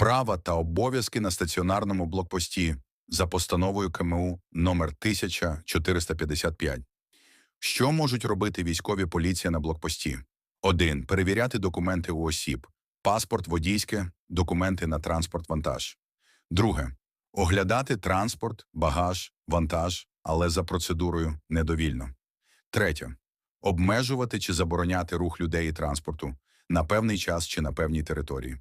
Права та обов'язки на стаціонарному блокпості за постановою КМУ номер 1455. Що можуть робити військові поліція на блокпості? 1. Перевіряти документи у осіб, паспорт водійське, документи на транспорт вантаж. Друге. Оглядати транспорт, багаж, вантаж, але за процедурою недовільно. Третє. Обмежувати чи забороняти рух людей і транспорту на певний час чи на певній території.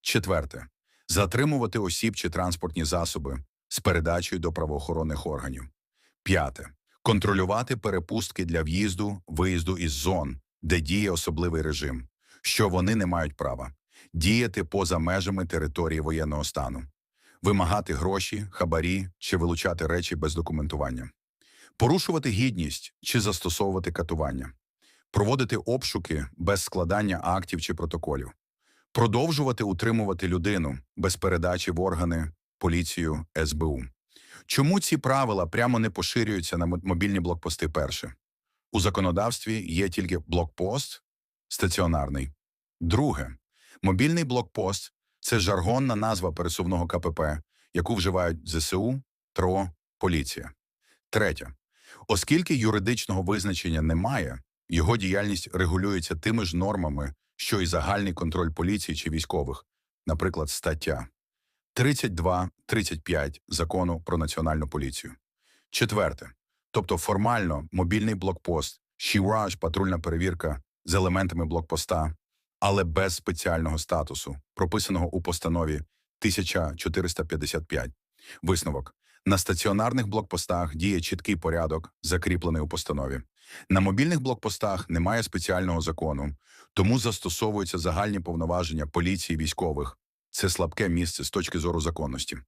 Четверте. Затримувати осіб чи транспортні засоби з передачею до правоохоронних органів. П'яте. Контролювати перепустки для в'їзду, виїзду із зон, де діє особливий режим, що вони не мають права діяти поза межами території воєнного стану, вимагати гроші, хабарі чи вилучати речі без документування, порушувати гідність чи застосовувати катування, проводити обшуки без складання актів чи протоколів, продовжувати утримувати людину без передачі в органи, поліцію, СБУ. Чому ці правила прямо не поширюються на мобільні блокпости перше? У законодавстві є тільки блокпост стаціонарний. Друге, мобільний блокпост це жаргонна назва пересувного КПП, яку вживають ЗСУ, ТРО, поліція. Третє, оскільки юридичного визначення немає, його діяльність регулюється тими ж нормами, що й загальний контроль поліції чи військових, наприклад, стаття 32-35 закону про національну поліцію. Четверте, тобто формально мобільний блокпост, шівраж, патрульна перевірка з елементами блокпоста, але без спеціального статусу, прописаного у постанові 1455. Висновок. На стаціонарних блокпостах діє чіткий порядок, закріплений у постанові. На мобільних блокпостах немає спеціального закону, тому застосовуються загальні повноваження поліції військових. Це слабке місце з точки зору законності.